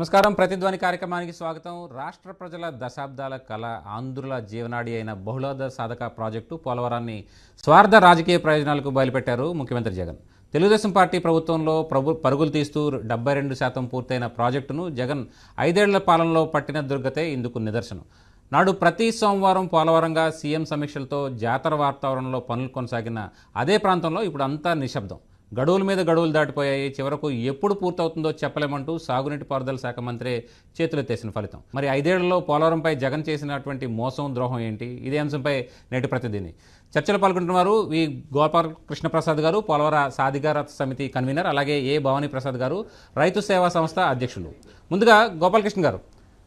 నమస్కారం. ప్రతిధ్వని కార్యక్రమానికి స్వాగతం. రాష్ట్ర ప్రజల దశాబ్దాల కళ ఆంధ్రుల జీవనాడి అయిన బహుళార్థ సాధక ప్రాజెక్టు పోలవరాన్ని స్వార్థ రాజకీయ ప్రయోజనాలకు బయలుపెట్టారు ముఖ్యమంత్రి జగన్. తెలుగుదేశం పార్టీ ప్రభుత్వంలో ప్రభు పరుగులు తీస్తూ డెబ్బై రెండు శాతం పూర్తయిన ప్రాజెక్టును జగన్ ఐదేళ్ళ పాలనలో పట్టిన దుర్గతే ఇందుకు నిదర్శనం. నాడు ప్రతి సోమవారం పోలవరంగా సీఎం సమీక్షలతో జాతర వాతావరణంలో పనులు కొనసాగిన అదే ప్రాంతంలో ఇప్పుడు అంతా నిశ్శబ్దం. గడువుల మీద గడువులు దాటిపోయాయి. చివరకు ఎప్పుడు పూర్తవుతుందో చెప్పలేమంటూ సాగునీటి పారుదల శాఖ మంత్రి చేతులెత్తేసిన ఫలితం. మరి ఐదేళ్ళలో పోలవరంపై జగన్ చేసినటువంటి మోసం ద్రోహం ఏంటి? ఇదే అంశంపై నేటి ప్రతిదీని చర్చలో పాల్గొంటున్నారు వి గోపాల్ కృష్ణప్రసాద్ గారు పోలవర సాధికార సమితి కన్వీనర్ అలాగే ఏ భవానీ ప్రసాద్ గారు రైతు సేవా సంస్థ అధ్యక్షులు. ముందుగా గోపాలకృష్ణ గారు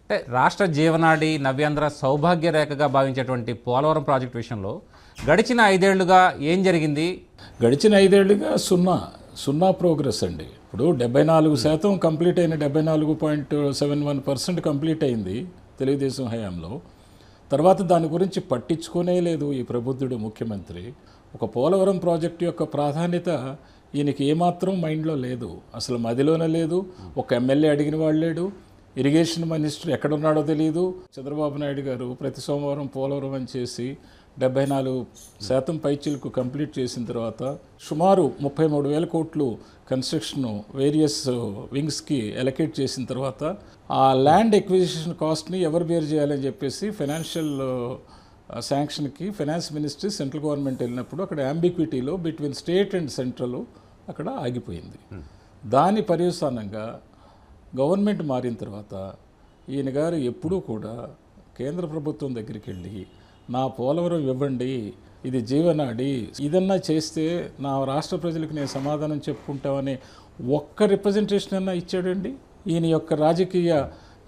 అంటే రాష్ట్ర జీవనాడి నవ్యాంధ్ర సౌభాగ్య రేఖగా భావించేటువంటి పోలవరం ప్రాజెక్టు విషయంలో గడిచిన ఐదేళ్ళుగా ఏం జరిగింది? గడిచిన ఐదేళ్ళుగా సున్నా సున్నా ప్రోగ్రెస్ అండి. ఇప్పుడు డెబ్బై నాలుగు శాతం కంప్లీట్ అయిన డెబ్బై నాలుగు point seven one percent complete అయింది తెలుగుదేశం హయాంలో. తర్వాత దాని గురించి పట్టించుకునే లేదు ఈ ప్రబుద్ధుడు ముఖ్యమంత్రి. ఒక పోలవరం ప్రాజెక్టు యొక్క ప్రాధాన్యత ఈయనకి ఏమాత్రం మైండ్లో లేదు. అసలు మదిలోనే లేదు. ఒక ఎమ్మెల్యే అడిగిన వాళ్ళు లేడు. ఇరిగేషన్ మినిస్టర్ ఎక్కడున్నాడో తెలియదు చంద్రబాబు నాయుడు గారు ప్రతి సోమవారం పోలవరం అని చేసి డెబ్బై నాలుగు శాతం పైచీలకు కంప్లీట్ చేసిన తర్వాత సుమారు ముప్పై మూడు వేల కోట్లు కన్స్ట్రక్షన్ వేరియస్ వింగ్స్కి ఎలకేట్ చేసిన తర్వాత ఆ ల్యాండ్ ఎక్విజిషన్ కాస్ట్ని ఎవరు బేర్ చేయాలని చెప్పేసి ఫైనాన్షియల్ శాంక్షన్కి ఫైనాన్స్ మినిస్ట్రీ సెంట్రల్ గవర్నమెంట్ వెళ్ళినప్పుడు అక్కడ అంబిక్విటీలో బిట్వీన్ స్టేట్ అండ్ సెంట్రల్ అక్కడ ఆగిపోయింది. దాని పర్యవసానంగా గవర్నమెంట్ మారిన తర్వాత ఈయన గారు ఎప్పుడూ కూడా కేంద్ర ప్రభుత్వం దగ్గరికి వెళ్ళి నా పోలవరం ఇవ్వండి ఇది జీవనాడి. ఇదన్నా చేస్తే నా రాష్ట్ర ప్రజలకు నేను సమాధానం చెప్పుకుంటామని ఒక్క రిప్రజెంటేషన్ అన్నా ఇచ్చాడండి. ఈయన యొక్క రాజకీయ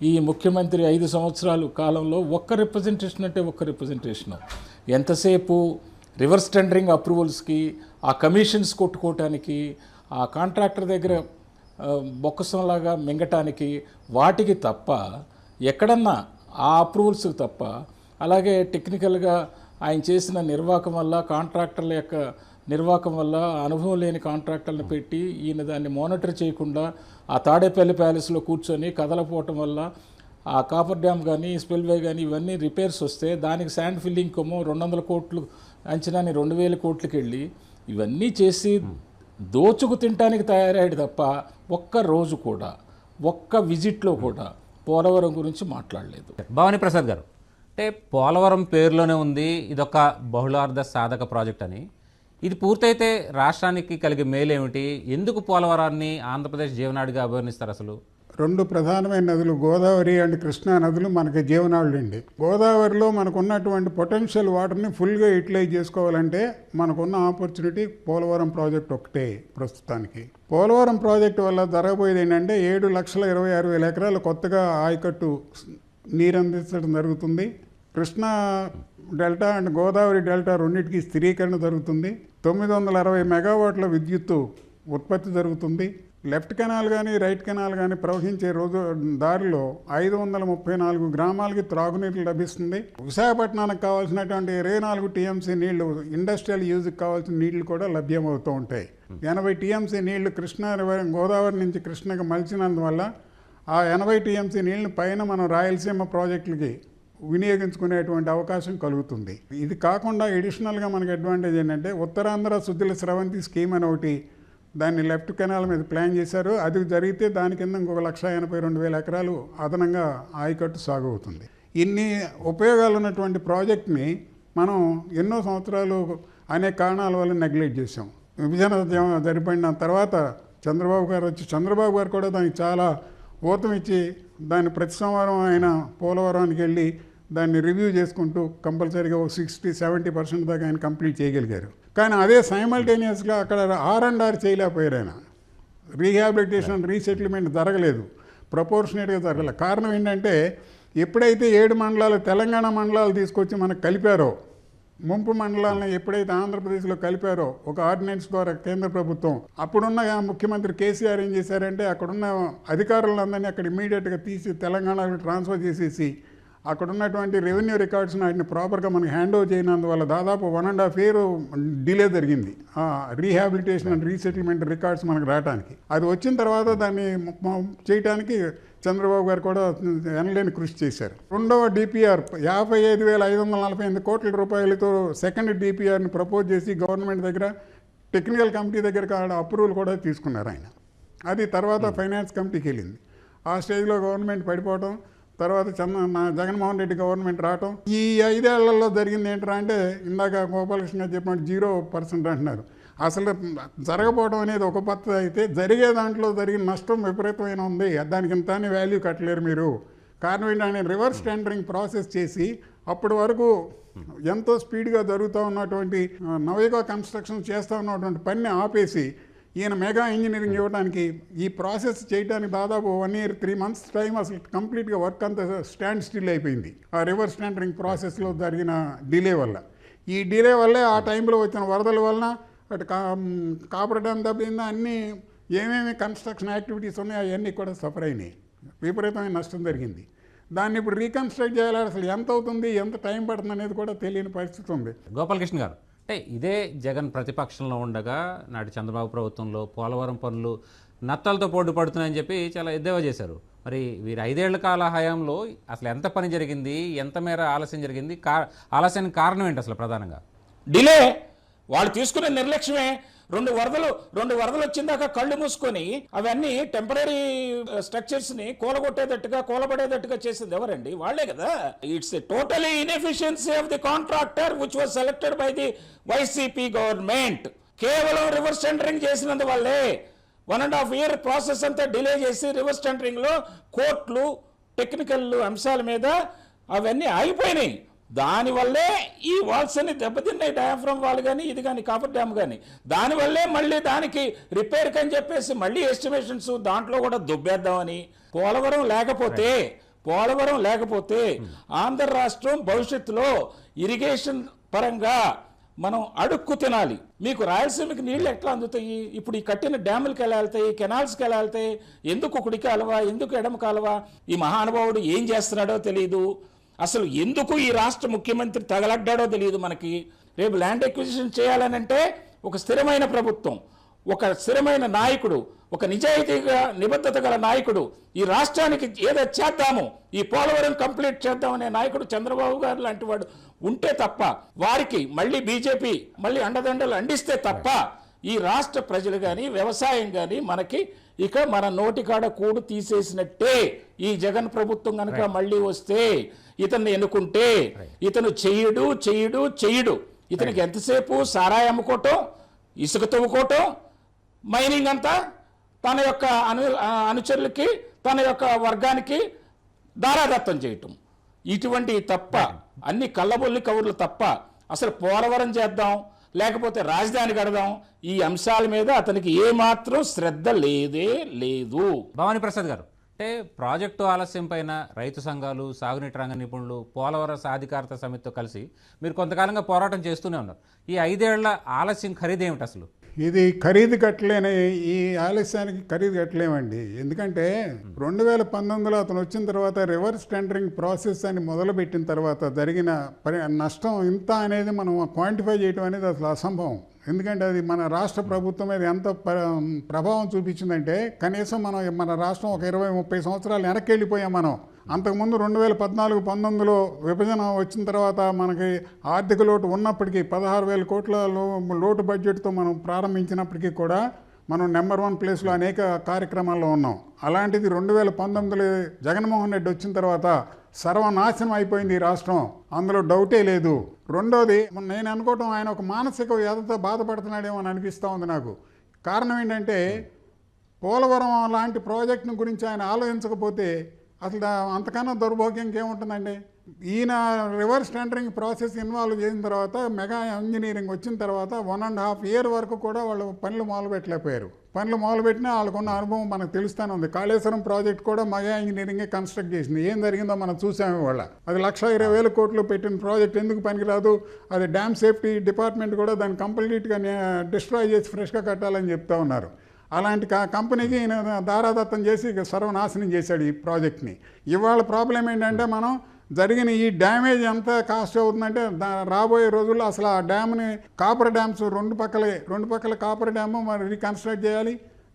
ఈ ముఖ్యమంత్రి ఐదు సంవత్సరాలు కాలంలో ఒక్క రిప్రజెంటేషన్ అంటే ఒక్క రిప్రజెంటేషన్ ఎంతసేపు రివర్స్ టెండరింగ్ అప్రూవల్స్కి ఆ కమిషన్స్ కొట్టుకోవటానికి ఆ కాంట్రాక్టర్ దగ్గర బొక్కసంలాగా మింగటానికి వాటికి తప్ప ఎక్కడన్నా ఆ అప్రూవల్స్కి తప్ప అలాగే టెక్నికల్గా ఆయన చేసిన నిర్వాహకం వల్ల కాంట్రాక్టర్ల యొక్క నిర్వాహకం వల్ల అనుభవం లేని కాంట్రాక్టర్లను పెట్టి ఈయన దాన్ని మానిటర్ చేయకుండా ఆ తాడేపల్లి ప్యాలెస్లో కూర్చొని కదలపోవటం వల్ల ఆ కాపర్ డ్యామ్ కానీ స్పిల్వే కానీ ఇవన్నీ రిపేర్స్ వస్తే దానికి శాండ్ ఫిల్లింగ్ కొమ్మో రెండు వందల కోట్లు అంచనాని రెండు వేల కోట్లకి వెళ్ళి ఇవన్నీ చేసి దోచుకు తినటానికి తయారయ్యాడు తప్ప ఒక్క రోజు కూడా ఒక్క విజిట్లో కూడా పోలవరం గురించి మాట్లాడలేదు. భవానీ ప్రసాద్ గారు. అంటే పోలవరం పేరులోనే ఉంది. ఇదొక బహుళార్థ సాధక ప్రాజెక్ట్ అని. ఇది పూర్తయితే రాష్ట్రానికి కలిగే మేలేమిటి ఎందుకు పోలవరాన్ని ఆంధ్రప్రదేశ్ జీవనాడిగా అభివర్ణిస్తారు అసలు? రెండు ప్రధానమైన నదులు గోదావరి అండ్ కృష్ణా నదులు మనకి జీవనాళ్ళు అండి. గోదావరిలో మనకు ఉన్నటువంటి పొటెన్షియల్ వాటర్ని ఫుల్గా యూటిలైజ్ చేసుకోవాలంటే మనకున్న ఆపర్చునిటీ పోలవరం ప్రాజెక్ట్ ఒకటే ప్రస్తుతానికి. పోలవరం ప్రాజెక్టు వల్ల జరగబోయేది ఏంటంటే ఏడు లక్షల ఇరవై ఆరు వేల ఎకరాలు కొత్తగా ఆయకట్టు నీరందించడం జరుగుతుంది. Krishna delta and Godavari delta రెండింటికి స్థిరీకరణ జరుగుతుంది. తొమ్మిది వందల అరవై మెగావాట్ల విద్యుత్తు ఉత్పత్తి జరుగుతుంది. లెఫ్ట్ కెనాల్ కానీ రైట్ కెనాల్ కానీ ప్రవహించే రోజు దారిలో ఐదు వందల ముప్పై నాలుగు గ్రామాలకి త్రాగునీరు లభిస్తుంది. విశాఖపట్నానికి కావాల్సినటువంటి ఇరవై నాలుగు టీఎంసీ నీళ్ళు ఇండస్ట్రియల్ యూజ్కి కావాల్సిన నీళ్ళు కూడా లభ్యమవుతూ ఉంటాయి. ఎనభై టీఎంసీ నీళ్ళు కృష్ణా రివర్ గోదావరి నుంచి కృష్ణకి మలిచినందువల్ల ఆ ఎనభై టీఎంసీ నీళ్ళు పైన మనం రాయలసీమ ప్రాజెక్టులకి వినియోగించుకునేటువంటి అవకాశం కలుగుతుంది. ఇది కాకుండా ఎడిషనల్గా మనకి అడ్వాంటేజ్ ఏంటంటే ఉత్తరాంధ్ర శుద్ధుల స్రవంతి స్కీమ్ అని ఒకటి దాన్ని లెఫ్ట్ కెనాల్ మీద ప్లాన్ చేశారు. అది జరిగితే దాని కింద ఇంకొక లక్ష ఎనభై రెండు వేల ఎకరాలు అదనంగా ఆయకట్టు సాగు అవుతుంది ఇన్ని ఉపయోగాలు ఉన్నటువంటి ప్రాజెక్ట్ని మనం ఎన్నో సంవత్సరాలు అనేక కారణాల వల్ల నెగ్లెక్ట్ చేసాం విభజన జరిపడిన తర్వాత చంద్రబాబు గారు వచ్చి చంద్రబాబు గారు కూడా దానికి చాలా ఊతం ఇచ్చి దాన్ని ప్రతి సోమవారం ఆయన పోలవరానికి వెళ్ళి దాన్ని రివ్యూ చేసుకుంటూ కంపల్సరీగా ఒక సిక్స్టీ సెవెంటీ పర్సెంట్ దాకా ఆయన కంప్లీట్ చేయగలిగారు. కానీ అదే సైమల్టేనియస్గా అక్కడ ఆర్ అండ్ ఆర్ చేయలేకపోయారు ఆయన. రీహాబిలిటేషన్ రీసెటిల్మెంట్ జరగలేదు. ప్రపోర్షనేట్గా జరగలేదు కారణం ఏంటంటే ఎప్పుడైతే ఏడు మండలాలు తెలంగాణ మండలాలు తీసుకొచ్చి మనకు కలిపారో ముంపు మండలాలను ఎప్పుడైతే ఆంధ్రప్రదేశ్లో కలిపారో ఒక ఆర్డినెన్స్ ద్వారా కేంద్ర ప్రభుత్వం అప్పుడున్న ముఖ్యమంత్రి కేసీఆర్ ఏం చేశారంటే అక్కడున్న అధికారులందరినీ అక్కడ ఇమీడియట్గా తీసి తెలంగాణకు ట్రాన్స్ఫర్ చేసేసి అక్కడ ఉన్నటువంటి రెవెన్యూ రికార్డ్స్ వాటిని ప్రాపర్గా మనకి హ్యాండ్ ఓవర్ చేయనందువల్ల దాదాపు one and half year delay జరిగింది. రీహాబిలిటేషన్ అండ్ రీసెటిల్మెంట్ రికార్డ్స్ మనకు రావడానికి అది వచ్చిన తర్వాత దాన్ని చేయటానికి చంద్రబాబు గారు కూడా ఎనలేని కృషి చేశారు. రెండవ డిపిఆర్ యాభై ఐదు వేల ఐదు వందల నలభై ఎనిమిది కోట్ల రూపాయలతో సెకండ్ డిపిఆర్ని ప్రపోజ్ చేసి గవర్నమెంట్ దగ్గర టెక్నికల్ కమిటీ దగ్గర కాడ అప్రూవల్ కూడా తీసుకున్నారు ఆయన. అది తర్వాత ఫైనాన్స్ కమిటీకి వెళ్ళింది. ఆ స్టేజ్లో గవర్నమెంట్ పడిపోవటం తర్వాత చంద్ర నా జగన్మోహన్ రెడ్డి గవర్నమెంట్ రావటం ఈ ఐదేళ్ళలో జరిగింది ఏంటరా అంటే ఇందాక గోపాలకృష్ణ గారు చెప్పినట్టు జీరో పర్సెంట్ అంటున్నారు. అసలు జరగపోవడం అనేది ఒక పద్ధతి అయితే జరిగే దాంట్లో జరిగిన నష్టం విపరీతమైన ఉంది. దానికి ఇంత అని వాల్యూ కట్టలేరు మీరు. కారణం ఏంటంటే రివర్స్ టెండరింగ్ ప్రాసెస్ చేసి అప్పటి వరకు ఎంతో స్పీడ్గా జరుగుతూ ఉన్నటువంటి నవయుగ కన్స్ట్రక్షన్ చేస్తూ ఉన్నటువంటి పనిని ఆపేసి ఈయన మెగా ఇంజనీరింగ్ ఇవ్వడానికి ఈ ప్రాసెస్ చేయడానికి దాదాపు one year three months time అసలు కంప్లీట్గా వర్క్ అంతా స్టాండ్ స్టిల్ అయిపోయింది. ఆ రివర్స్ టెండరింగ్ ప్రాసెస్లో జరిగిన డిలే వల్ల. ఈ డిలే వల్లే ఆ టైంలో వచ్చిన వరదల వలన అటు కా కాపర్ డ్యామ్ దెబ్బతిందా అన్నీ ఏమేమి కన్స్ట్రక్షన్ యాక్టివిటీస్ ఉన్నాయో అవన్నీ కూడా సఫర్ అయినాయి. విపరీతమైన నష్టం జరిగింది. దాన్ని ఇప్పుడు రీకన్స్ట్రక్ట్ చేయాలి అసలు ఎంత అవుతుంది ఎంత టైం పడుతుంది అనేది కూడా తెలియని పరిస్థితి ఉంది. గోపాలకృష్ణ గారు అంటే ఇదే జగన్ ప్రతిపక్షంలో ఉండగా నాటి చంద్రబాబు ప్రభుత్వంలో పోలవరం పనులు నత్తలతో పోటీ పడుతున్నాయని చెప్పి చాలా ఎద్దేవా చేశారు. మరి వీరి ఐదేళ్ళ కాల హయాంలో అసలు ఎంత పని జరిగింది? ఎంత మేర ఆలస్యం జరిగింది? కా ఆలస్యానికి కారణం ఏంటి అసలు ప్రధానంగా? డిలే! వాళ్ళు తీసుకునే నిర్లక్ష్యమే రెండు వరదలు రెండు వరదలు వచ్చిందాక కళ్ళు మూసుకొని అవన్నీ టెంపరీ స్ట్రక్చర్స్ uh, ని కూలగొట్టేటట్టుగా కూలబడేటట్టుగా చేసింది ఎవరండి? వాళ్ళే కదా. It's totally inefficiency of the contractor which was selected by the YCP government కేవలం రివర్స్ టెండరింగ్ చేసినందు వాళ్ళే one and half year process అంతా డిలే చేసి రివర్స్ టెండరింగ్లో కోర్టులు టెక్నికల్ అంశాల మీద అవన్నీ ఆగిపోయినాయి. దానివల్లే ఈ వాల్స్ అన్ని దెబ్బతిన్నాయి డయాఫ్రమ్ వాల్ కానీ ఇది కానీ కాపర్ డ్యామ్ కానీ దానివల్లే మళ్ళీ దానికి రిపేర్ అని చెప్పేసి మళ్ళీ ఎస్టిమేషన్స్ దాంట్లో కూడా దుబ్బేద్దామని. పోలవరం లేకపోతే పోలవరం లేకపోతే ఆంధ్ర రాష్ట్రం భవిష్యత్తులో ఇరిగేషన్ పరంగా మనం అడుక్కు తినాలి. మీకు రాయలసీమకి నీళ్ళు ఎట్లా అందుతాయి? ఇప్పుడు ఈ కట్టిన డ్యాములకి ఎలా వెళ్తాయి? కెనాల్స్కి ఎలా వెళ్తాయి? ఎందుకు కుడి కాలువ ఎందుకు ఎడమ కాలువ ఈ మహానుభావుడు ఏం చేస్తున్నాడో తెలియదు అసలు ఎందుకు ఈ రాష్ట్ర ముఖ్యమంత్రి తగలడ్డాడో తెలియదు మనకి. రేపు ల్యాండ్ ఎక్విజిషన్ చేయాలనంటే ఒక స్థిరమైన ప్రభుత్వం ఒక స్థిరమైన నాయకుడు ఒక నిజాయితీగా నిబద్ధత గల నాయకుడు ఈ రాష్ట్రానికి ఏదో చేద్దాము ఈ పోలవరం కంప్లీట్ చేద్దామనే నాయకుడు చంద్రబాబు గారు లాంటి వాడు ఉంటే తప్ప వారికి మళ్ళీ బీజేపీ మళ్ళీ అండదండలు అండిస్తే తప్ప ఈ రాష్ట్ర ప్రజలు కానీ వ్యవసాయం కానీ మనకి ఇక మన నోటికాడ కూడు తీసేసినట్టే ఈ జగన్ ప్రభుత్వం కనుక మళ్ళీ వస్తే ఇతన్ని ఎన్నుకుంటే ఇతను చెయ్యడు చెయ్యడు చెయ్యడు ఇతనికి ఎంతసేపు సారాయి అమ్ముకోవటం ఇసుక తవ్వుకోవటం మైనింగ్ అంతా తన యొక్క అను అనుచరులకి తన యొక్క వర్గానికి దారాదత్తం చేయటం. ఇటువంటి తప్ప అన్ని కళ్ళబొల్లి కబుర్లు తప్ప అసలు పోలవరం చేద్దాం? లేకపోతే రాజధాని కడదాం. ఈ అంశాల మీద అతనికి ఏమాత్రం శ్రద్ధ లేదే లేదు. భవానీ ప్రసాద్ గారు అంటే ప్రాజెక్టు ఆలస్యం పైన రైతు సంఘాలు సాగునీటి రంగ నిపుణులు పోలవరం సాధికారత సమితితో కలిసి మీరు కొంతకాలంగా పోరాటం చేస్తూనే ఉన్నారు. ఈ ఐదేళ్ళ ఆలస్యం ఖరీదేమిటి అసలు? ఇది ఖరీదు కట్టలేని ఈ ఆలస్యానికి ఖరీదు కట్టలేమండి. ఎందుకంటే రెండు వేల పంతొమ్మిదిలో అతను వచ్చిన తర్వాత రివర్స్ టెండరింగ్ ప్రాసెస్ అని మొదలుపెట్టిన తర్వాత జరిగిన పరి నష్టం ఇంత అనేది మనం క్వాంటిఫై చేయడం అనేది అసలు అసంభవం. ఎందుకంటే అది మన రాష్ట్ర ప్రభుత్వం మీద ఎంత ప్రభావం చూపించిందంటే కనీసం మనం మన రాష్ట్రం ఒక ఇరవై ముప్పై సంవత్సరాలు వెనక్కి వెళ్ళిపోయాం మనం. అంతకుముందు రెండు వేల పద్నాలుగు పంతొమ్మిదిలో విభజన వచ్చిన తర్వాత మనకి ఆర్థిక లోటు ఉన్నప్పటికీ పదహారు వేల కోట్ల లోటు బడ్జెట్తో మనం ప్రారంభించినప్పటికీ కూడా మనం నెంబర్ వన్ ప్లేస్లో అనేక కార్యక్రమాల్లో ఉన్నాం. అలాంటిది రెండు వేల పంతొమ్మిదిలో జగన్మోహన్ రెడ్డి వచ్చిన తర్వాత సర్వనాశనం అయిపోయింది ఈ రాష్ట్రం. అందులో డౌటే లేదు. రెండోది నేను అనుకోవటం ఆయన ఒక మానసిక వ్యధతో బాధపడుతున్నాడేమో అని అనిపిస్తూ ఉంది నాకు. కారణం ఏంటంటే పోలవరం లాంటి ప్రాజెక్టును గురించి ఆయన ఆలోచించకపోతే అసలు దా- అంతకన్నా దౌర్భాగ్యం ఏముంటుందండి ఈయన రివర్స్ టెండరింగ్ ప్రాసెస్ ఇన్వాల్వ్ చేసిన తర్వాత మెగా ఇంజనీరింగ్ వచ్చిన తర్వాత వన్ అండ్ హాఫ్ ఇయర్ వరకు కూడా వాళ్ళు పనులు మొదలుపెట్టలేకపోయారు. పనులు మొదలుపెట్టినా వాళ్ళకున్న అనుభవం మనకు తెలుస్తూనే ఉంది. కాళేశ్వరం ప్రాజెక్ట్ కూడా మగా ఇంజనీరింగే కన్స్ట్రక్ట్ చేసింది. ఏం జరిగిందో మనం చూసాము వాళ్ళ. అది లక్ష ఇరవై వేల కోట్లు పెట్టిన ప్రాజెక్ట్ ఎందుకు పనికిరాదు? అది డ్యామ్ సేఫ్టీ డిపార్ట్మెంట్ కూడా దాన్ని కంప్లీట్గా డిస్ట్రాయ్ చేసి ఫ్రెష్గా కట్టాలని చెప్తా ఉన్నారు. అలాంటి కా కంపెనీకి ఈయన దారాదత్తం చేసి సర్వనాశనం చేశాడు ఈ ప్రాజెక్ట్ని. ఇవాళ ప్రాబ్లం ఏంటంటే మనం జరిగిన ఈ డ్యామేజ్ ఎంత కాస్ట్ అవుతుందంటే రాబోయే రోజుల్లో అసలు ఆ డ్యామ్ని కాపర్ డ్యామ్స్ రెండు పక్కలే రెండు పక్కల కాపర్ డ్యామ్ మరి రీకన్స్ట్రక్ట్ చేయాలి.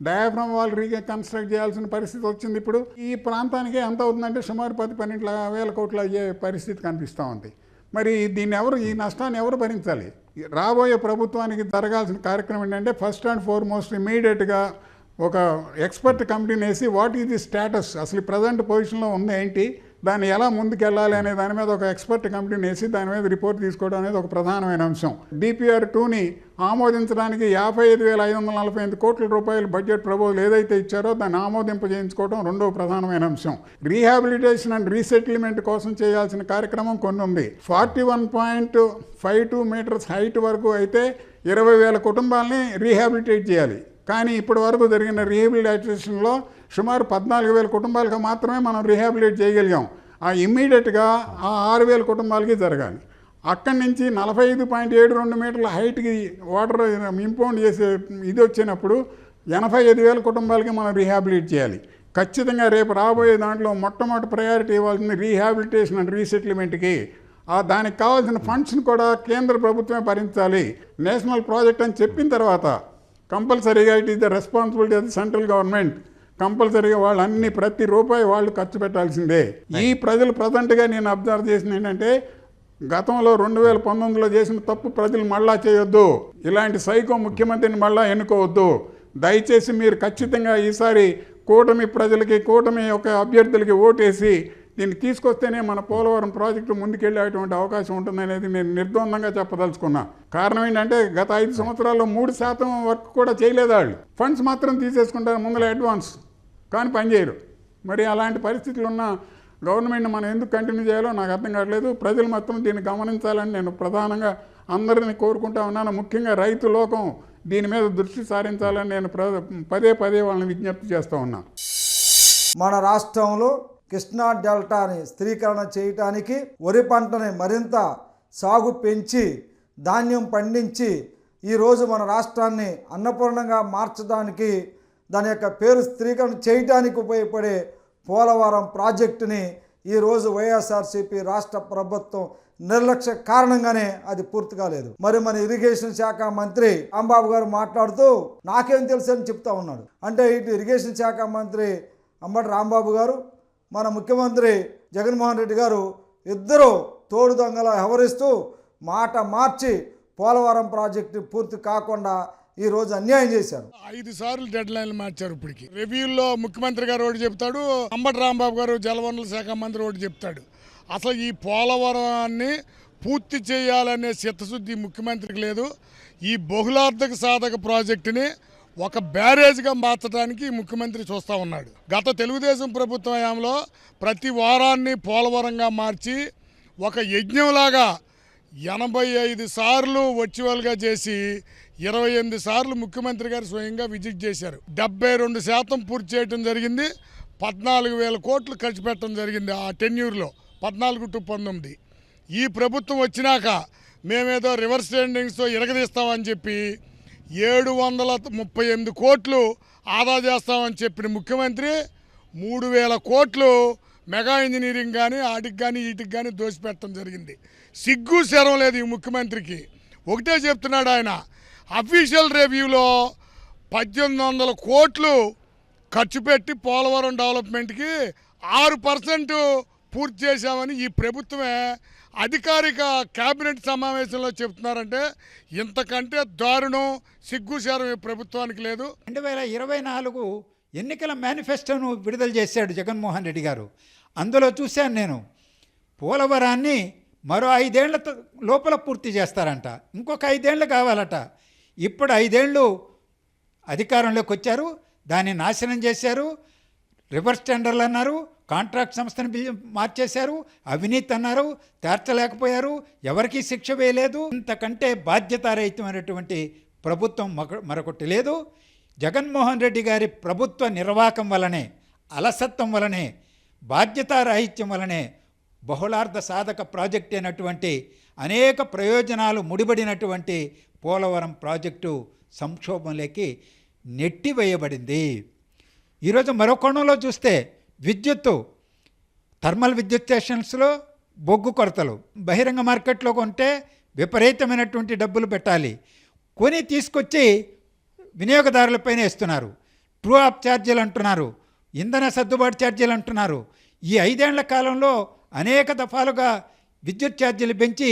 డయాఫ్రమ్ వాల్ రీకన్స్ట్రక్ట్ చేయాల్సిన పరిస్థితి వచ్చింది ఇప్పుడు. ఈ ప్రాంతానికి ఎంత అవుతుందంటే సుమారు పది పన్నెండు వేల కోట్లు అయ్యే పరిస్థితి కనిపిస్తూ ఉంది. మరి దీన్ని ఎవరు ఈ నష్టాన్ని ఎవరు భరించాలి? రాబోయే ప్రభుత్వానికి జరగాల్సిన కార్యక్రమం ఏంటంటే ఫస్ట్ అండ్ ఫార్మోస్ట్ ఇమీడియట్గా ఒక ఎక్స్పర్ట్ కమిటీని వేసి వాట్ ఈజ్ ది స్టేటస్? అసలు ప్రజెంట్ పొజిషన్లో ఉంది ఏంటి దాన్ని ఎలా ముందుకెళ్ళాలి అనే దాని మీద ఒక ఎక్స్పర్ట్ కమిటీని వేసి దాని మీద రిపోర్ట్ తీసుకోవడం అనేది ఒక ప్రధానమైన అంశం. డిపిఆర్ టూని ఆమోదించడానికి యాభై ఐదు వేల ఐదు వందల నలభై ఎనిమిది కోట్ల రూపాయల బడ్జెట్ ప్రపోజల్ ఏదైతే ఇచ్చారో దాన్ని ఆమోదింపజేయించుకోవడం రెండవ ప్రధానమైన అంశం. రీహాబిలిటేషన్ అండ్ రీసెటిల్మెంట్ కోసం చేయాల్సిన కార్యక్రమం కొన్ని ఉంది. Forty one point five two meters height వరకు అయితే ఇరవై వేల కుటుంబాలని రీహాబిలిటేట్ చేయాలి. కానీ ఇప్పటి వరకు జరిగిన రీహాబిలిటేషన్లో సుమారు పద్నాలుగు వేల కుటుంబాలకు మాత్రమే మనం రీహాబిలిటేట్ చేయగలిగాం. ఆ ఇమ్మీడియట్గా ఆ ఆరు వేల కుటుంబాలకి జరగాలి. అక్కడి నుంచి నలభై ఐదు పాయింట్ ఏడు రెండు మీటర్ల హైట్కి వాటర్ ఇంపౌండ్ చేసే ఇది వచ్చినప్పుడు ఎనభై ఐదు వేల కుటుంబాలకి మనం రీహాబిలిట్ చేయాలి. ఖచ్చితంగా రేపు రాబోయే దాంట్లో మొట్టమొదటి ప్రయారిటీ ఇవ్వాల్సింది రీహాబిలిటేషన్ అండ్ రీసెటిల్మెంట్కి. ఆ దానికి కావాల్సిన ఫండ్స్ని కూడా కేంద్ర ప్రభుత్వమే భరించాలి. నేషనల్ ప్రాజెక్ట్ అని చెప్పిన తర్వాత కంపల్సరీగా it is the responsibility of the central government. కంపల్సరీగా వాళ్ళు అన్ని ప్రతి రూపాయి వాళ్ళు ఖర్చు పెట్టాల్సిందే. ఈ ప్రజలు ప్రజెంట్గా నేను అబ్జర్వ్ చేసింది ఏంటంటే గతంలో రెండు వేల పంతొమ్మిదిలో చేసిన తప్పు ప్రజలు మళ్ళా చేయొద్దు. ఇలాంటి సైకో ముఖ్యమంత్రిని మళ్ళా ఎన్నుకోవద్దు. దయచేసి మీరు ఖచ్చితంగా ఈసారి కూటమి ప్రజలకి కూటమి యొక్క అభ్యర్థులకి ఓటేసి దీన్ని తీసుకొస్తేనే మన పోలవరం ప్రాజెక్టు ముందుకెళ్ళేటువంటి అవకాశం ఉంటుందనేది నేను నిర్ద్వందంగా చెప్పదలుచుకున్నా. కారణం ఏంటంటే గత ఐదు సంవత్సరాల్లో మూడు శాతం వర్క్ కూడా చేయలేదు వాళ్ళు. ఫండ్స్ మాత్రం తీసేసుకుంటారు ముందర అడ్వాన్స్. కానీ పనిచేయరు మరి అలాంటి పరిస్థితులు ఉన్న గవర్నమెంట్ని మనం ఎందుకు కంటిన్యూ చేయాలో నాకు అర్థం కావట్లేదు. ప్రజలు మొత్తం దీన్ని గమనించాలని నేను ప్రధానంగా అందరిని కోరుకుంటా ఉన్నాను. ముఖ్యంగా రైతు లోకం దీని మీద దృష్టి సారించాలని నేను ప్ర పదే పదే వాళ్ళని విజ్ఞప్తి చేస్తూ ఉన్నాను మన రాష్ట్రంలో కృష్ణా డెల్టాని స్థిరీకరణ చేయటానికి వరి పంటని మరింత సాగు పెంచి ధాన్యం పండించి ఈరోజు మన రాష్ట్రాన్ని అన్నపూర్ణంగా మార్చడానికి దాని యొక్క పేరు స్థిరీకరణ చేయటానికి ఉపయోగపడే పోలవరం ప్రాజెక్టుని ఈరోజు వైఎస్ఆర్సీపీ రాష్ట్ర ప్రభుత్వం నిర్లక్ష్య కారణంగానే అది పూర్తి కాలేదు. మరి మన ఇరిగేషన్ శాఖ మంత్రి అంబాబు గారు మాట్లాడుతూ నాకేం తెలుసు అని చెప్తా ఉన్నాడు. అంటే ఇటు ఇరిగేషన్ శాఖ మంత్రి అంబటి రాంబాబు గారు మన ముఖ్యమంత్రి జగన్మోహన్ రెడ్డి గారు ఇద్దరు తోడు దొంగలా వ్యవహరిస్తూ మాట మార్చి పోలవరం ప్రాజెక్టు పూర్తి కాకుండా ఈ రోజు అన్యాయం చేశారు. ఐదు సార్లు డెడ్ లైన్లు మార్చారు ఇప్పటికి. రివ్యూల్లో ముఖ్యమంత్రి గారు ఒకటి చెప్తాడు అంబటి రాంబాబు గారు జలవనరుల శాఖ మంత్రి ఒకటి చెప్తాడు. అసలు ఈ పోలవరాన్ని పూర్తి చేయాలనే చిత్తశుద్ధి ముఖ్యమంత్రికి లేదు. ఈ బహుళార్థక సాధక ప్రాజెక్టుని ఒక బ్యారేజ్గా మార్చడానికి ముఖ్యమంత్రి చూస్తూ ఉన్నాడు. గత తెలుగుదేశం ప్రభుత్వ హయాంలో ప్రతి వారాన్ని పోలవరంగా మార్చి ఒక యజ్ఞంలాగా ఎనభై ఐదు సార్లు వర్చువల్గా చేసి ఇరవై ఎనిమిది సార్లు ముఖ్యమంత్రి గారు స్వయంగా విజిట్ చేశారు. డెబ్బై రెండు శాతం పూర్తి చేయడం జరిగింది. పద్నాలుగు వేల కోట్లు ఖర్చు పెట్టడం జరిగింది ఆ టెన్యూర్లో. పద్నాలుగు టు పంతొమ్మిది. ఈ ప్రభుత్వం వచ్చినాక మేమేదో రివర్స్ ట్రెండింగ్స్తో ఇరగదీస్తామని చెప్పి ఏడు వందల ముప్పై ఎనిమిది కోట్లు ఆదా చేస్తామని చెప్పిన ముఖ్యమంత్రి మూడు వేల కోట్లు మెగా ఇంజనీరింగ్ కానీ ఆటికి కానీ వీటికి కానీ దోసిపెట్టడం జరిగింది. సిగ్గు శరం లేదు ఈ ముఖ్యమంత్రికి. ఒకటే చెప్తున్నాడు ఆయన అఫీషియల్ రివ్యూలో పద్దెనిమిది వందల కోట్లు ఖర్చు పెట్టి పోలవరం డెవలప్మెంట్కి ఆరు పర్సెంట్ పూర్తి చేశామని ఈ ప్రభుత్వమే అధికారిక క్యాబినెట్ సమావేశంలో చెప్తున్నారంటే ఇంతకంటే దారుణం సిగ్గుశారం ఈ ప్రభుత్వానికి లేదు. రెండు వేల ఇరవై నాలుగు ఎన్నికల మేనిఫెస్టోను విడుదల చేశాడు జగన్మోహన్ రెడ్డి గారు. అందులో చూశాను నేను పోలవరాన్ని మరో ఐదేళ్ళ లోపల పూర్తి చేస్తారంట. ఇంకొక ఐదేళ్ళు కావాలట. ఇప్పుడు ఐదేళ్ళు అధికారంలోకి వచ్చారు దాన్ని నాశనం చేశారు రివర్స్ టెండర్లు అన్నారు కాంట్రాక్ట్ సంస్థను బిల్ మార్చేశారు అవినీతి అన్నారు తేర్చలేకపోయారు ఎవరికీ శిక్ష వేయలేదు. ఇంతకంటే బాధ్యతారహితమైనటువంటి ప్రభుత్వం మగ- మరొకటి లేదు. జగన్మోహన్ రెడ్డి గారి ప్రభుత్వ నిర్వాహకం వలనే అలసత్వం వలనే బాధ్యతారాహిత్యం వలనే బహుళార్థ సాధక ప్రాజెక్ట్ అయినటువంటి అనేక ప్రయోజనాలు ముడిపడినటువంటి పోలవరం ప్రాజెక్టు సంక్షోభంలోకి నెట్టివేయబడింది. ఈరోజు మరో కోణంలో చూస్తే విద్యుత్తు థర్మల్ విద్యుత్ స్టేషన్స్లో బొగ్గు కొరతలు బహిరంగ మార్కెట్లో కొంటే విపరీతమైనటువంటి డబ్బులు పెట్టాలి. కొని తీసుకొచ్చి వినియోగదారులపైన ఇస్తున్నారు ట్రూ అప్ ఛార్జీలు అంటున్నారు. ఇంధన సర్దుబాటు ఛార్జీలు అంటున్నారు. ఈ ఐదేళ్ళ కాలంలో అనేక దఫాలుగా విద్యుత్ ఛార్జీలు పెంచి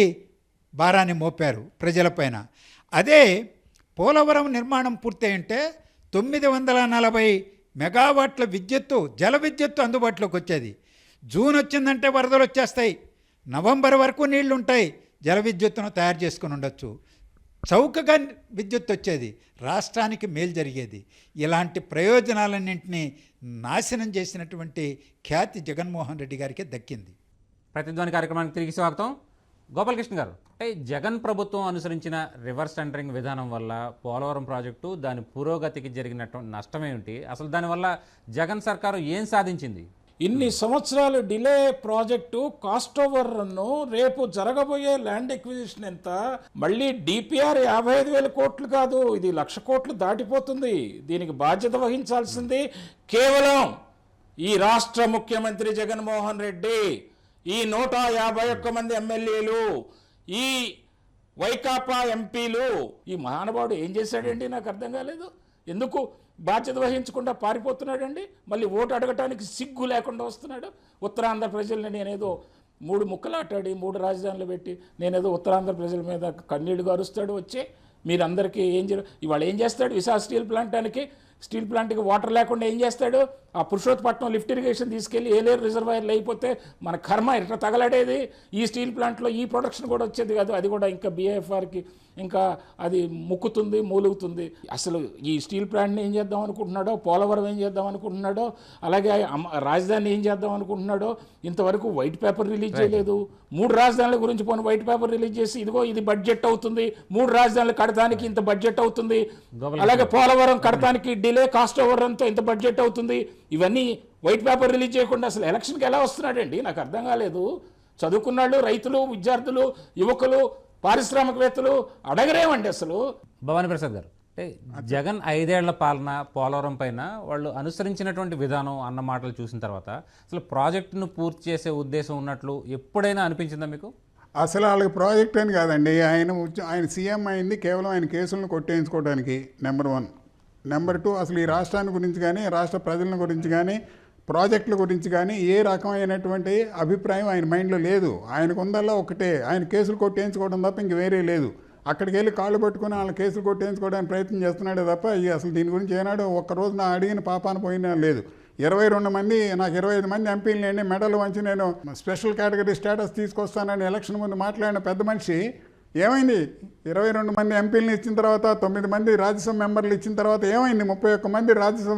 భారాన్ని మోపారు ప్రజలపైన. అదే పోలవరం నిర్మాణం పూర్తయింటే తొమ్మిది వందల నలభై మెగావాట్ల విద్యుత్తు జల విద్యుత్తు అందుబాటులోకి వచ్చేది. జూన్ వచ్చిందంటే వరదలు వచ్చేస్తాయి. నవంబర్ వరకు నీళ్ళుంటాయి. జల విద్యుత్తును తయారు చేసుకుని ఉండొచ్చు. చౌకగా విద్యుత్ వచ్చేది. రాష్ట్రానికి మేలు జరిగేది. ఇలాంటి ప్రయోజనాలన్నింటినీ నాశనం చేసినటువంటి ఖ్యాతి జగన్మోహన్ రెడ్డి గారికి దక్కింది. ప్రతిధ్వని కార్యక్రమానికి తిరిగి స్వాగతం. గోపాలకృష్ణ గారు. అంటే జగన్ ప్రభుత్వం అనుసరించిన రివర్స్ టెండరింగ్ విధానం వల్ల పోలవరం ప్రాజెక్టు దాని పురోగతికి జరిగినటువంటి నష్టం ఏమిటి? అసలు దానివల్ల జగన్ సర్కారు ఏం సాధించింది? ఇన్ని సంవత్సరాలు డిలే ప్రాజెక్టు కాస్ట్ ఓవర్ రన్ను రేపు జరగబోయే ల్యాండ్ ఎక్విజిషన్ ఎంత? మళ్ళీ డిపిఆర్ యాభై ఐదు వేల కోట్లు కాదు ఇది లక్ష కోట్లు దాటిపోతుంది. దీనికి బాధ్యత వహించాల్సింది కేవలం ఈ రాష్ట్ర ముఖ్యమంత్రి జగన్మోహన్ రెడ్డి. ఈ నూట యాభై ఒక్క మంది ఎమ్మెల్యేలు ఈ వైకాపా ఎంపీలు ఈ మహానుభావుడు ఏం చేశాడండి? నాకు అర్థం కాలేదు. ఎందుకు బాధ్యత వహించకుండా పారిపోతున్నాడండి? మళ్ళీ ఓటు అడగటానికి సిగ్గు లేకుండా వస్తున్నాడు. ఉత్తరాంధ్ర ప్రజల్ని నేనేదో మూడు ముక్కలాటాడి మూడు రాజధానులు పెట్టి నేనేదో ఉత్తరాంధ్ర ప్రజల మీద కన్నీళ్ళు గారుస్తాడు వచ్చి. మీరందరికీ ఏం జరు ఇవాళ ఏం చేస్తాడు? విశాఖ స్టీల్ ప్లాంటానికి స్టీల్ ప్లాంట్కి వాటర్ లేకుండా ఏం చేస్తాడు? ఆ పురుషోత్పట్నం లిఫ్ట్ ఇరిగేషన్ తీసుకెళ్ళి ఏలేరు రిజర్వాయర్లు అయిపోతే మన కర్మ ఇట్లా తగలడేది? ఈ స్టీల్ ప్లాంట్లో ఈ ప్రొడక్షన్ కూడా వచ్చేది కాదు. అది కూడా ఇంకా బిఏఎఫ్ఆర్కి ఇంకా అది ముక్కుతుంది మూలుగుతుంది. అసలు ఈ స్టీల్ ప్లాంట్ని ఏం చేద్దాం అనుకుంటున్నాడో? పోలవరం ఏం చేద్దాం అనుకుంటున్నాడో? అలాగే రాజధాని ఏం చేద్దాం అనుకుంటున్నాడో? ఇంతవరకు వైట్ పేపర్ రిలీజ్ చేయలేదు. మూడు రాజధానుల గురించి పోనీ వైట్ పేపర్ రిలీజ్ చేసి ఇదిగో ఇది బడ్జెట్ అవుతుంది. మూడు రాజధానులు కడటానికి ఇంత బడ్జెట్ అవుతుంది. అలాగే పోలవరం కడటానికి డిలే కాస్ట్ ఓవర్ అంతా ఇంత బడ్జెట్ అవుతుంది. ఇవన్నీ వైట్ పేపర్ రిలీజ్ చేయకుండా అసలు ఎలక్షన్కి ఎలా వస్తున్నాడండి? నాకు అర్థం కాలేదు. చదువుకున్నాళ్ళు రైతులు విద్యార్థులు యువకులు పారిశ్రామికవేత్తలు అడగరేమండి అసలు. భవానీ ప్రసాద్ గారు అంటే జగన్ ఐదేళ్ళ పాలన పోలవరం పైన వాళ్ళు అనుసరించినటువంటి విధానం అన్న మాటలు చూసిన తర్వాత అసలు ప్రాజెక్టును పూర్తి చేసే ఉద్దేశం ఉన్నట్లు ఎప్పుడైనా అనిపించిందా మీకు? అసలు వాళ్ళకి ప్రాజెక్ట్ అని కాదండి. ఆయన ఆయన సీఎం అయింది కేవలం ఆయన కేసులను కొట్టేయించుకోవడానికి నెంబర్ వన్ నెంబర్ టూ అసలు ఈ రాష్ట్రాన్ని గురించి కానీ రాష్ట్ర ప్రజల గురించి కానీ ప్రాజెక్టుల గురించి కానీ ఏ రకమైనటువంటి అభిప్రాయం ఆయన మైండ్లో లేదు. ఆయనకు ఉందల్లా ఒకటే. ఆయన కేసులు కొట్టేయించుకోవడం తప్ప ఇంక వేరే లేదు. అక్కడికి వెళ్ళి కాళ్ళు పట్టుకుని వాళ్ళ కేసులు కొట్టేయించుకోవడానికి ప్రయత్నం చేస్తున్నాడే తప్ప ఈ అసలు దీని గురించి ఏనాడు ఒక్క రోజు నా అడిగిన పాపాన పోయినా లేదు. ఇరవై రెండు మంది నాకు ఇరవై ఐదు మంది ఎంపీలు నేను మెడల్ వంచి నేను స్పెషల్ కేటగిరీ స్టేటస్ తీసుకొస్తానని ఎలక్షన్ ముందు మాట్లాడిన పెద్ద మనిషి ఏమైంది? ఇరవై రెండు మంది ఎంపీలను ఇచ్చిన తర్వాత తొమ్మిది మంది రాజ్యసభ మెంబర్లు ఇచ్చిన తర్వాత ఏమైంది? ముప్పై ఒక్క మంది రాజ్యసభ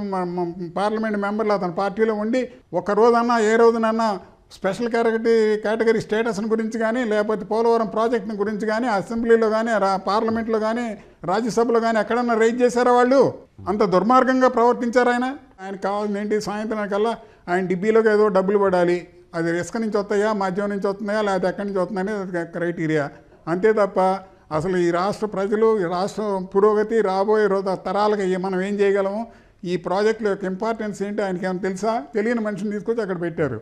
పార్లమెంట్ మెంబర్లు అతని పార్టీలో ఉండి ఒక రోజన్నా ఏ రోజునన్నా స్పెషల్ కేటగిరీ కేటగిరీ స్టేటస్ని గురించి కానీ లేకపోతే పోలవరం ప్రాజెక్టుని గురించి కానీ అసెంబ్లీలో కానీ రా పార్లమెంట్లో కానీ రాజ్యసభలో కానీ ఎక్కడన్నా రైజ్ చేశారా వాళ్ళు? అంత దుర్మార్గంగా ప్రవర్తించారు ఆయన. ఆయన కావాల్సింది ఏంటి? సాయంత్రం కల్లా ఆయన డిబ్బీలోకి ఏదో డబ్బులు పడాలి. అది ఇసుక నుంచి వస్తాయా? మద్యం నుంచి వస్తున్నాయా? లేకపోతే ఎక్కడి నుంచి వస్తుందనేది క్రైటీరియా. అంతే తప్ప అసలు ఈ రాష్ట్ర ప్రజలు ఈ రాష్ట్ర పురోగతి రాబోయే రోజు తరాలకు మనం ఏం చేయగలము? ఈ ప్రాజెక్టుల యొక్క ఇంపార్టెన్స్ ఏంటి? ఆయనకి ఏమైనా తెలుసా? తెలియని మనిషిని తీసుకొచ్చి అక్కడ పెట్టారు.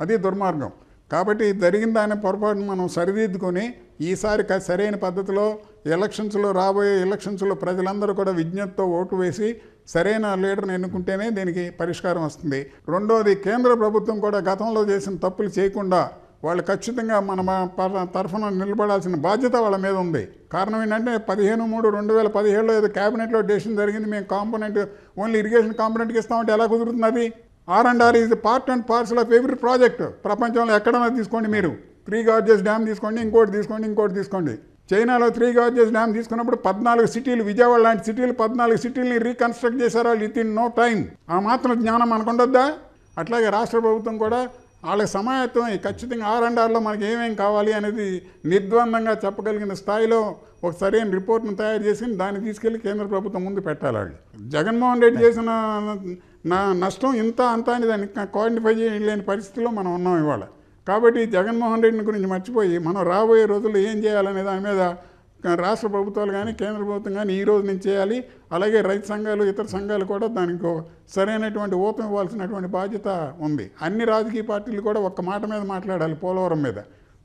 అది దుర్మార్గం. కాబట్టి జరిగిన దాని పొరపాటును మనం సరిదిద్దుకొని ఈసారి సరైన పద్ధతిలో ఎలక్షన్స్లో రాబోయే ఎలక్షన్స్లో ప్రజలందరూ కూడా విజ్ఞతతో ఓటు వేసి సరైన లీడర్ని ఎన్నుకుంటేనే దీనికి పరిష్కారం వస్తుంది. రెండోది కేంద్ర ప్రభుత్వం కూడా గతంలో చేసిన తప్పులు చేయకుండా వాళ్ళు ఖచ్చితంగా మన పర- తరఫున నిలబడాల్సిన బాధ్యత వాళ్ళ మీద ఉంది. కారణం ఏంటంటే పదిహేను మూడు రెండు వేల పదిహేడులో ఏదో క్యాబినెట్లో డెసిషన్ జరిగింది. మేము కాంపోనెంట్ ఓన్లీ ఇరిగేషన్ కాంపోనెంట్కి ఇస్తామంటే ఎలా కుదురుతుంది R and R is part and parcel of every project ప్రపంచంలో ఎక్కడైనా తీసుకోండి మీరు. త్రీ గార్జెస్ డ్యామ్ తీసుకోండి ఇంకోటి తీసుకోండి ఇంకోటి తీసుకోండి. చైనాలో త్రీ గార్జెస్ డ్యామ్ తీసుకున్నప్పుడు పద్నాలుగు సిటీలు విజయవాడ లాంటి సిటీలు పద్నాలుగు సిటీలని రీకన్స్ట్రక్ట్ చేశారు? వాళ్ళు విత్ ఇన్ నో టైం ఆ మాత్రం జ్ఞానం మనకుండొద్దా? అట్లాగే రాష్ట్ర ప్రభుత్వం కూడా వాళ్ళకి సమాయత్తం ఈ ఖచ్చితంగా ఆర్ అండ్ ఆర్లో మనకి ఏమేం కావాలి అనేది నిర్ద్వందంగా చెప్పగలిగిన స్థాయిలో ఒక సరైన రిపోర్ట్ను తయారు చేసి దాన్ని తీసుకెళ్ళి కేంద్ర ప్రభుత్వం ముందు పెట్టాలి వాళ్ళు. జగన్మోహన్ రెడ్డి చేసిన నా నష్టం ఇంత అంత అని దాన్ని క్వాంటిఫై చేయలేని పరిస్థితిలో మనం ఉన్నాం ఇవాళ. కాబట్టి జగన్మోహన్ రెడ్డిని గురించి మర్చిపోయి మనం రాబోయే రోజుల్లో ఏం చేయాలనే దాని మీద రాష్ట్ర ప్రభుత్వాలు కానీ కేంద్ర ప్రభుత్వం కానీ ఈ రోజు నుంచి చేయాలి. అలాగే రైతు సంఘాలు ఇతర సంఘాలు కూడా దానికి సరైనటువంటి ఊతం ఇవ్వాల్సినటువంటి బాధ్యత ఉంది. అన్ని రాజకీయ పార్టీలు కూడా ఒక్క మాట మీద మాట్లాడాలి పోలవరం మీద.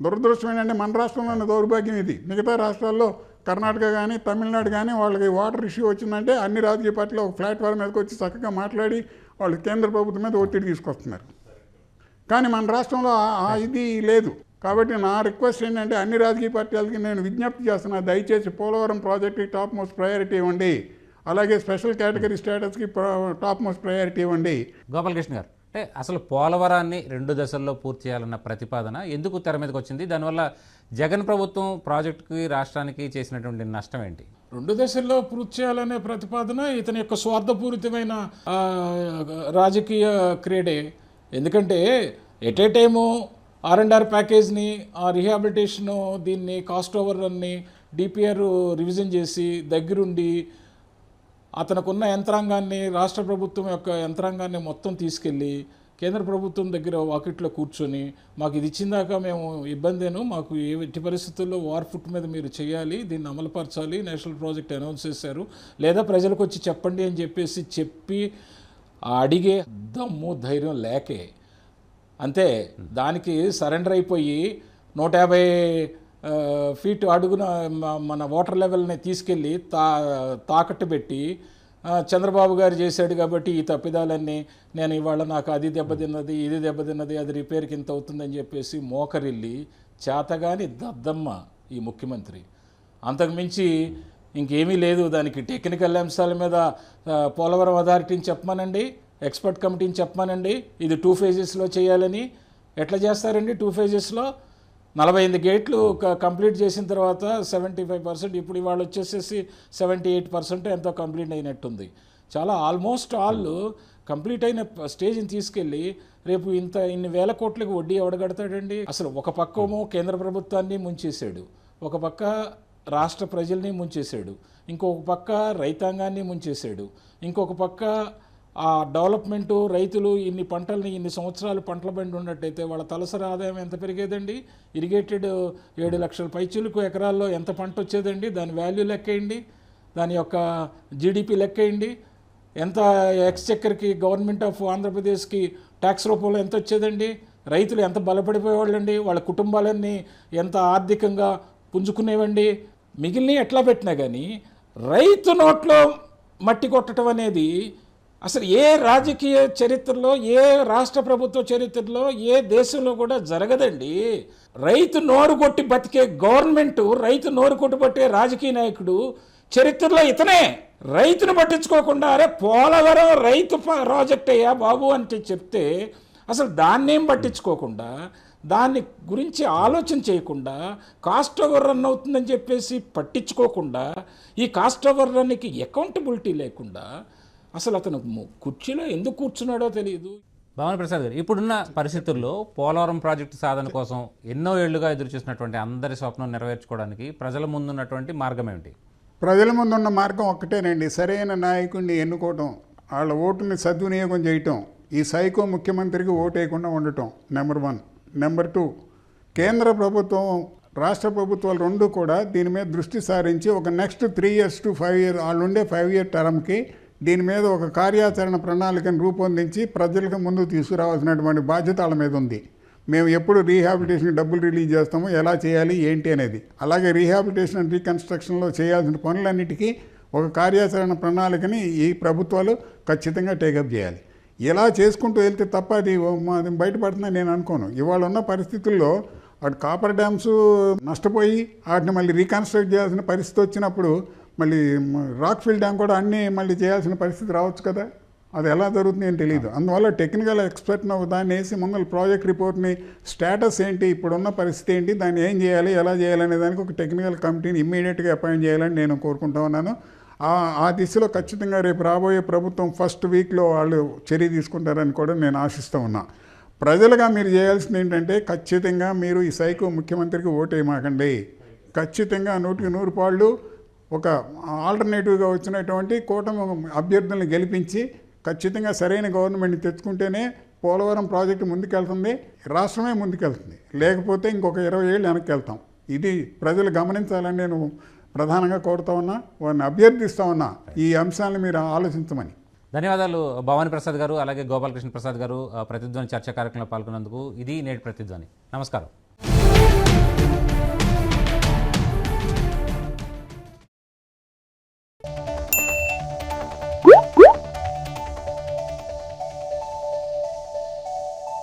దురదృష్టం ఏంటంటే మన రాష్ట్రంలోని దౌర్భాగ్యం ఇది. మిగతా రాష్ట్రాల్లో కర్ణాటక కానీ తమిళనాడు కానీ వాళ్ళకి వాటర్ ఇష్యూ వచ్చిందంటే అన్ని రాజకీయ పార్టీలు ఒక ప్లాట్ఫామ్ మీదకి వచ్చి చక్కగా మాట్లాడి వాళ్ళు కేంద్ర ప్రభుత్వం మీద ఒత్తిడి తీసుకొస్తున్నారు. కానీ మన రాష్ట్రంలో ఇది లేదు. కాబట్టి నా రిక్వెస్ట్ ఏంటంటే అన్ని రాజకీయ పార్టీలకి నేను విజ్ఞప్తి చేస్తున్నా దయచేసి పోలవరం ప్రాజెక్ట్కి టాప్ మోస్ట్ ప్రయారిటీ ఇవ్వండి. అలాగే స్పెషల్ కేటగిరీ స్టేటస్కి టాప్ మోస్ట్ ప్రయారిటీ ఇవ్వండి. గోపాలకృష్ణ గారు అంటే అసలు పోలవరాన్ని రెండు దశల్లో పూర్తి చేయాలన్న ప్రతిపాదన ఎందుకు తెర మీదకి వచ్చింది? దానివల్ల జగన్ ప్రభుత్వం ప్రాజెక్టుకి రాష్ట్రానికి చేసినటువంటి నష్టం ఏంటి? రెండు దశల్లో పూర్తి చేయాలనే ప్రతిపాదన ఇతని యొక్క స్వార్థపూరితమైన రాజకీయ క్రీడే. ఎందుకంటే at a time R and R ప్యాకేజ్ని ఆ రీహాబిలిటేషను దీన్ని కాస్ట్ ఓవర్ అన్ని డిపిఆర్ రివిజన్ చేసి దగ్గరుండి అతనుకున్న యంత్రాంగాన్ని రాష్ట్ర ప్రభుత్వం యొక్క యంత్రాంగాన్ని మొత్తం తీసుకెళ్ళి కేంద్ర ప్రభుత్వం దగ్గర వాకిట్లో కూర్చొని మాకు ఇది ఇచ్చిందాక మేము ఇబ్బందేను మాకు ఏ ఎట్టి పరిస్థితుల్లో వార్ ఫుట్ మీద మీరు చేయాలి దీన్ని అమలుపరచాలి నేషనల్ ప్రాజెక్ట్ అనౌన్స్ చేశారు లేదా ప్రజలకు వచ్చి చెప్పండి అని చెప్పేసి చెప్పి ఆ అడిగే దమ్ము ధైర్యం లేకే అంతే. దానికి సరెండర్ అయిపోయి నూట యాభై ఫీట్ అడుగున మన వాటర్ లెవెల్ని తీసుకెళ్ళి తా తాకట్టు పెట్టి చంద్రబాబు గారు చేశాడు కాబట్టి ఈ తప్పిదాలన్నీ నేను ఇవాళ నాకు అది దెబ్బతిన్నది ఇది దెబ్బతిన్నది అది రిపేర్కి ఇంత అవుతుందని చెప్పేసి మోకరిల్లి చేతగాని దద్దమ్మ ఈ ముఖ్యమంత్రి. అంతకుమించి ఇంకేమీ లేదు. దానికి టెక్నికల్ అంశాల మీద పోలవరం అథారిటీని చెప్పమనండి. ఎక్స్పర్ట్ కమిటీని చెప్పమనండి. ఇది టూ ఫేజెస్లో చేయాలని. ఎట్లా చేస్తారండి? టూ ఫేజెస్లో నలభై ఎనిమిది గేట్లు కంప్లీట్ చేసిన తర్వాత సెవెంటీ ఫైవ్ పర్సెంట్ ఇప్పుడు ఇవాళ వచ్చేసేసి సెవెంటీ ఎయిట్ పర్సెంట్ ఎంతో కంప్లీట్ అయినట్టుంది. చాలా ఆల్మోస్ట్ ఆల్ కంప్లీట్ అయిన స్టేజ్ని తీసుకెళ్ళి రేపు ఇంత ఇన్ని వేల కోట్లకు వడ్డీ ఎవడగడతాడండి అసలు ఒక పక్కము కేంద్ర ప్రభుత్వాన్ని ముంచేశాడు. ఒక పక్క రాష్ట్ర ప్రజల్ని ముంచేశాడు. ఇంకొక పక్క రైతాంగాన్ని ముంచేశాడు. ఇంకొక పక్క ఆ డెవలప్మెంటు రైతులు ఇన్ని పంటల్ని ఇన్ని సంవత్సరాలు పంటల బండి ఉన్నట్టయితే వాళ్ళ తలసరి ఆదాయం ఎంత పెరిగేదండి? ఇరిగేటెడ్ ఏడు లక్షల పైచులకు ఎకరాల్లో ఎంత పంట వచ్చేదండి? దాని వాల్యూ లెక్కేయండి. దాని యొక్క జీడిపి లెక్కేయండి. ఎంత ఎక్స్చెక్కర్కి గవర్నమెంట్ ఆఫ్ ఆంధ్రప్రదేశ్కి ట్యాక్స్ రూపంలో ఎంత వచ్చేదండి? రైతులు ఎంత బలపడిపోయేవాళ్ళండి? వాళ్ళ కుటుంబాలన్నీ ఎంత ఆర్థికంగా పుంజుకునేవండి? మిగిలిన ఎట్లా పెట్టినా కానీ రైతు నోట్లో మట్టి కొట్టడం అనేది అసలు ఏ రాజకీయ చరిత్రలో ఏ రాష్ట్ర ప్రభుత్వ చరిత్రలో ఏ దేశంలో కూడా జరగదండి. రైతు నోరు కొట్టి బతికే గవర్నమెంట్ రైతు నోరు కొట్టి పట్టే రాజకీయ నాయకుడు చరిత్రలో ఇతనే. రైతును పట్టించుకోకుండా అరే పోలవరం రైతు ప్రాజెక్ట్ అయ్యా బాబు అంటే చెప్తే అసలు దాన్నేం పట్టించుకోకుండా దాన్ని గురించి ఆలోచన చేయకుండా కాస్ట్ ఓవర్ రన్ అవుతుందని చెప్పేసి పట్టించుకోకుండా ఈ కాస్ట్ ఓవర్ రన్కి అకౌంటబిలిటీ లేకుండా అసలు అతను కుర్చీలో ఎందుకు కూర్చున్నాడో తెలియదు. భవానీ ప్రసాద్ గారు ఇప్పుడున్న పరిస్థితుల్లో పోలవరం ప్రాజెక్టు సాధన కోసం ఎన్నో ఏళ్ళుగా ఎదురు చూసినటువంటి అందరి స్వప్నం నెరవేర్చుకోవడానికి ప్రజల ముందున్నటువంటి మార్గం ఏమిటి? ప్రజల ముందున్న మార్గం ఒక్కటేనండి. సరైన నాయకుడిని ఎన్నుకోవటం వాళ్ళ ఓటుని సద్వినియోగం చేయటం ఈ సైకో ముఖ్యమంత్రికి ఓటు వేయకుండా ఉండటం నెంబర్ వన్. నెంబర్ టూ కేంద్ర ప్రభుత్వం రాష్ట్ర ప్రభుత్వాలు రెండు కూడా దీని మీద దృష్టి సారించి ఒక next three years to five year వాళ్ళు ఉండే ఫైవ్ ఇయర్ టర్మ్కి దీని మీద ఒక కార్యాచరణ ప్రణాళికను రూపొందించి ప్రజలకు ముందు తీసుకురావాల్సినటువంటి బాధ్యత వాళ్ళ మీద ఉంది. మేము ఎప్పుడు రీహాబిలిటేషన్ డబ్బులు రిలీజ్ చేస్తామో ఎలా చేయాలి ఏంటి అనేది. అలాగే రీహాబిలిటేషన్ అండ్ రీకన్స్ట్రక్షన్లో చేయాల్సిన పనులన్నిటికీ ఒక కార్యాచరణ ప్రణాళికని ఈ ప్రభుత్వాలు ఖచ్చితంగా టేకప్ చేయాలి. ఇలా చేసుకుంటూ వెళ్తే తప్ప అది అది బయటపడుతుందని నేను అనుకోను. ఇవాళ ఉన్న పరిస్థితుల్లో అటు కాపర్ డ్యామ్స్ నష్టపోయి వాటిని మళ్ళీ రీకన్స్ట్రక్ట్ చేయాల్సిన పరిస్థితి వచ్చినప్పుడు మళ్ళీ రాక్ఫిల్ డ్యామ్ కూడా అన్నీ మళ్ళీ చేయాల్సిన పరిస్థితి రావచ్చు కదా? అది ఎలా జరుగుతుంది అని తెలియదు అందువల్ల టెక్నికల్ ఎక్స్పర్ట్ని ఒక దాన్ని వేసి ముందర ప్రాజెక్ట్ రిపోర్ట్ని స్టేటస్ ఏంటి ఇప్పుడున్న పరిస్థితి ఏంటి దాన్ని ఏం చేయాలి ఎలా చేయాలి అనే దానికి ఒక టెక్నికల్ కమిటీని ఇమ్మీడియట్గా అపాయింట్ చేయాలని నేను కోరుకుంటా ఉన్నాను. ఆ ఆ దిశలో ఖచ్చితంగా రేపు రాబోయే ప్రభుత్వం ఫస్ట్ వీక్లో వాళ్ళు చర్య తీసుకుంటారని కూడా నేను ఆశిస్తూ ఉన్నా. ప్రజలుగా మీరు చేయాల్సింది ఏంటంటే ఖచ్చితంగా మీరు ఈ సైకో ముఖ్యమంత్రికి ఓటేయమాకండి. ఖచ్చితంగా నూటికి నూరు పాళ్ళు ఒక ఆల్టర్నేటివ్గా వచ్చినటువంటి కూటమి అభ్యర్థులను గెలిపించి ఖచ్చితంగా సరైన గవర్నమెంట్ని తెచ్చుకుంటేనే పోలవరం ప్రాజెక్టు ముందుకెళ్తుంది రాష్ట్రమే ముందుకెళ్తుంది. లేకపోతే ఇంకొక ఇరవై ఏళ్ళు వెనక్కి వెళ్తాం ఇది ప్రజలు గమనించాలని నేను ప్రధానంగా కోరుతా ఉన్నా వారిని అభ్యర్థిస్తా ఉన్నా. ఈ అంశాలను మీరు ఆలోచించమని. ధన్యవాదాలు భవానీ ప్రసాద్ గారు అలాగే గోపాలకృష్ణ ప్రసాద్ గారు ఆ, ప్రతిధ్వని చర్చా కార్యక్రమంలో పాల్గొన్నందుకు. ఇది నేటి ప్రతిధ్వని. నమస్కారం.